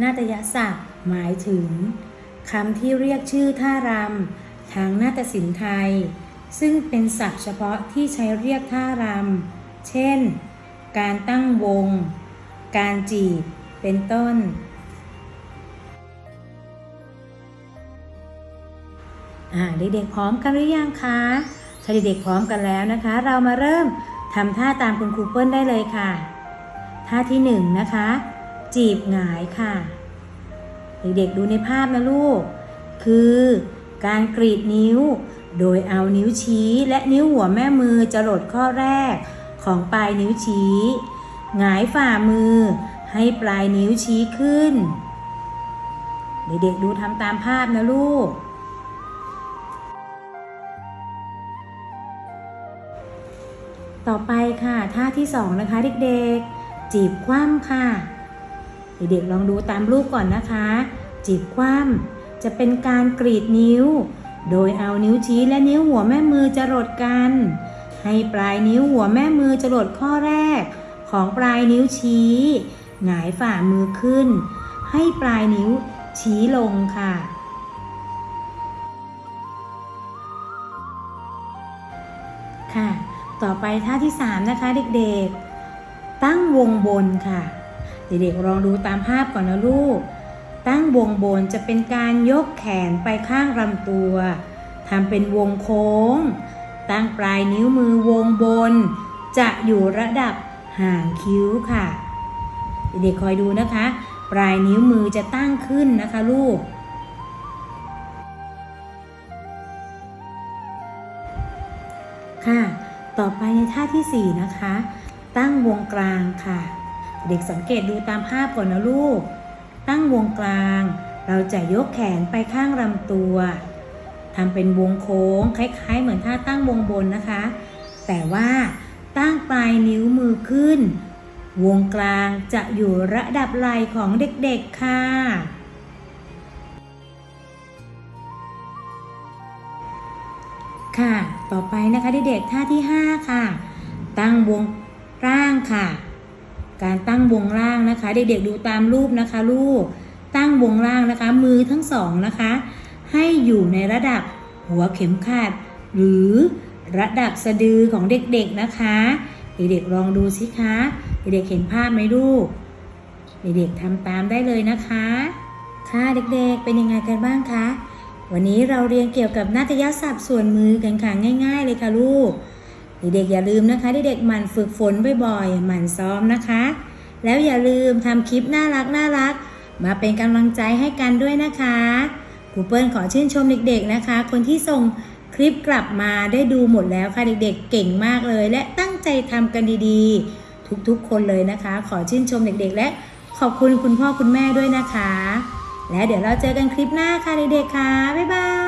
นาฏยศัพท์ หมายถึงคำที่เรียกชื่อท่ารำทางนาฏศิลป์ไทย ซึ่งเป็นศัพท์เฉพาะที่ใช้เรียกท่ารำเช่น การตั้งวง การจีบ เป็นต้น เด็กๆพร้อมกันหรือยังคะถ้าเด็กๆพร้อมกันแล้วนะคะ เรามาเริ่มทำท่าตามคุณครูเปิ้ลได้เลยค่ะ ท่าที่หนึ่งนะคะ จีบหงายค่ะ เด็กๆดูในภาพนะลูก คือการกรีดนิ้ว โดยเอานิ้วชี้และนิ้วหัวแม่มือจะหลดข้อแรกของปลายนิ้วชี้หงายฝ่ามือให้ปลายนิ้วชี้ขึ้น เด็กๆดูทำตามภาพนะลูก ต่อไปค่ะท่าที่สองนะคะเด็กๆ จีบคว่ำค่ะ เด็กๆลองดูตามรูปก่อนนะคะ จีบคว่ำจะเป็นการกรีดนิ้ว โดยเอานิ้วชี้และนิ้วหัวแม่มือจะรดกัน ให้ปลายนิ้วหัวแม่มือจะรดข้อแรก ของปลายนิ้วชี้หงายฝ่ามือขึ้น ให้ปลายนิ้วชี้ลงค่ะค่ะ ต่อไปท่าที่ 3 นะคะเด็กๆ ตั้งวงบนค่ะ เด็กๆลองดูตามภาพก่อนนะลูก ตั้งวงบนจะเป็นการยกแขนไปข้างลำตัวทำเป็นวงโค้ง ตั้งปลายนิ้วมือวงบน จะอยู่ระดับห่างคิ้วค่ะ เด็กๆคอยดูนะคะ ปลายนิ้วมือจะตั้งขึ้นนะคะลูกค่ะ ต่อไปในท่าที่ 4 นะคะ ตั้งวงกลางค่ะ เด็กสังเกตดูตามภาพก่อนนะลูก ตั้งวงกลาง เราจะยกแขนไปข้างลำตัวทำเป็นวงโค้งคล้าย ๆ เหมือนท่าตั้งวงบนนะคะ แต่ว่าตั้งปลายนิ้วมือขึ้น วงกลางจะอยู่ระดับไหล่ของเด็กๆค่ะ ค่ะ ต่อไปนะคะเด็กๆท่าที่ 5 ค่ะ ตั้งวงร่างค่ะ การตั้งวงล่างนะคะ เด็กๆดูตามรูปนะคะ ลูกตั้งวงล่างนะคะ มือทั้งสองนะคะ ให้อยู่ในระดับหัวเข็มขัดหรือระดับสะดือของเด็กๆนะคะ เด็กๆลองดูสิคะเด็กๆเห็นภาพไหมลูกเด็กๆทำตามได้เลยนะคะ ค่ะเด็กๆเป็นยังไงกันบ้างคะวันนี้เราเรียนเกี่ยวกับนาฏยศัพท์ส่วนมือกันค่ะง่าย ๆ เลยค่ะลูก เด็กๆอย่าลืมนะคะเด็กๆหมั่นฝึกฝนบ่อยๆหมั่นซ้อมนะคะ แล้วอย่าลืมทำคลิปน่ารักน่ารักมาเป็นกำลังใจให้กันด้วยนะคะครูเปิลขอชื่นชมเด็กๆนะคะ คนที่ส่งคลิปกลับมาได้ดูหมดแล้วค่ะเด็กๆ เก่งมากเลย และตั้งใจทำกันดีๆ ทุกๆ คนเลยนะคะ ขอชื่นชมเด็กๆ และขอบคุณคุณพ่อคุณแม่ด้วยนะคะ และเดี๋ยวเราเจอกันคลิปหน้าค่ะเด็กๆค่ะบ๊ายบาย